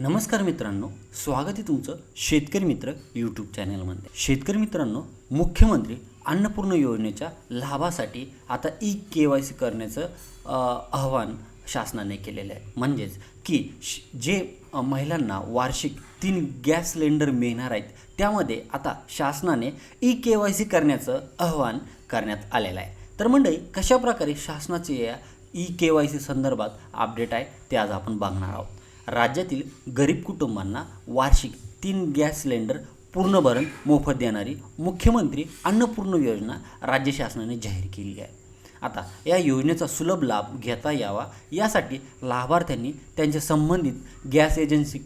नमस्कार मित्रांनो स्वागत आहे तुमचं शेतकरी मित्र यूट्यूब चॅनलमध्ये शेतकरी मित्रांनो मुख्यमंत्री अन्नपूर्ण योजनेच्या लाभासाठी आता ई के वाय सी करण्याचं आवाहन शासनाने केलेलं आहे. म्हणजेच की श- जे महिलांना वार्षिक तीन गॅस सिलेंडर मिळणार आहेत त्यामध्ये आता शासनाने ई के वाय सी करण्याचं आवाहन करण्यात आलेलं आहे. तर मंडळी कशाप्रकारे शासनाचे या ई के वाय सी संदर्भात अपडेट आहे ते आज आपण बघणार आहोत. राज्यातील गरीब कुटुंबांना वार्षिक तीन गॅस सिलेंडर पूर्ण भरण मोफत देणारी मुख्यमंत्री अन्नपूर्ण योजना राज्य शासनाने जाहीर केली आहे. आता या योजनेचा सुलभ लाभ घेता यावा यासाठी लाभार्थ्यांनी त्यांच्या संबंधित गॅस एजन्सी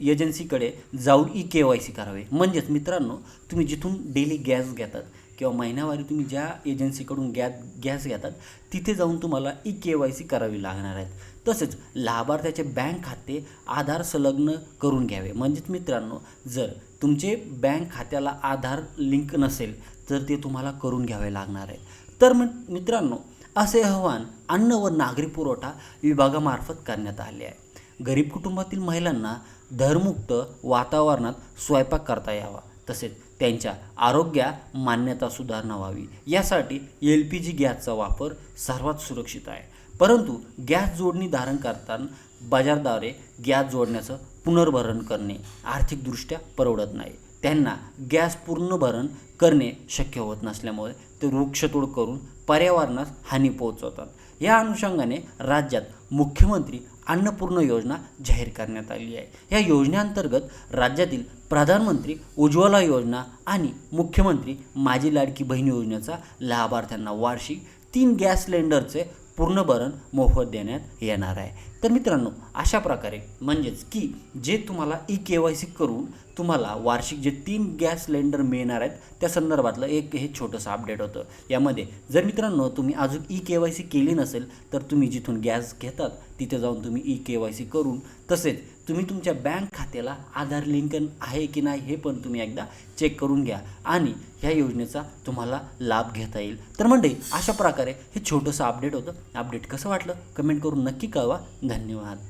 एजन्सीकडे जाऊन ई के वाय सी करावे. म्हणजेच मित्रांनो तुम्ही जिथून डेली गॅस घेतात किंवा महिन्यावारी तुम्ही ज्या एजन्सीकडून गॅस गॅस घेतात तिथे जाऊन तुम्हाला ई के वाय सी करावी लागणार आहेत. तसेच लाभार्थ्याचे बँक खाते आधार संलग्न करून घ्यावे. म्हणजेच मित्रांनो जर तुमचे बँक खात्याला आधार लिंक नसेल तर ते तुम्हाला करून घ्यावे लागणार आहे तर मग मित्रांनो असे आवाहन अन्न व नागरी पुरवठा विभागामार्फत करण्यात आले आहे. गरीब कुटुंबातील महिलांना धरमुक्त वातावरणात स्वयंपाक करता यावा. तसेच त्यांच्या आरोग्या मान्यता सुधारणा व्हावी. यासाठी एल पी जी गॅसचा वापर सर्वात सुरक्षित आहे. परंतु गॅस जोडणी धारण करताना बाजारद्वारे गॅस जोडण्याचं पुनर्भरण करणे आर्थिकदृष्ट्या परवडत नाही. त्यांना गॅस पूर्ण भरण करणे शक्य होत नसल्यामुळे ते वृक्षतोड करून पर्यावरणास हानी पोहोचवतात. या अनुषंगाने राज्यात मुख्यमंत्री अन्नपूर्ण योजना जाहीर करण्यात आली आहे. या योजनेअंतर्गत राज्यातील प्रधानमंत्री उज्ज्वला योजना आणि मुख्यमंत्री माझी लाडकी बहीण योजनेचा लाभार्थ्यांना वार्षिक तीन गॅस सिलेंडरचे पूर्ण भरण मोफत देण्यात येणार आहे. तर मित्रांनो अशा प्रकारे म्हणजेच की जे तुम्हाला ई के वाय सी करून तुम्हाला वार्षिक जे तीन गॅस सिलेंडर मिळणार आहेत त्या संदर्भातलं एक हे छोटंसं अपडेट होतं. यामध्ये जर मित्रांनो तुम्ही अजून ई के वाय सी केली नसेल तर तुम्ही जिथून गॅस घेतात तिथे जाऊन तुम्ही ई के वाय सी करून तसेच तुम्ही तुमच्या बँक खात्याला आधार लिंकन आहे की नाही हे पण तुम्ही एकदा चेक करून घ्या आणि ह्या योजनेचा तुम्हाला लाभ घेता येईल. तर म्हणजे अशा प्रकारे हे छोटंसं अपडेट होतं. अपडेट कसं वाटलं? कमेंट करून नक्की कळवा. धन्यवाद.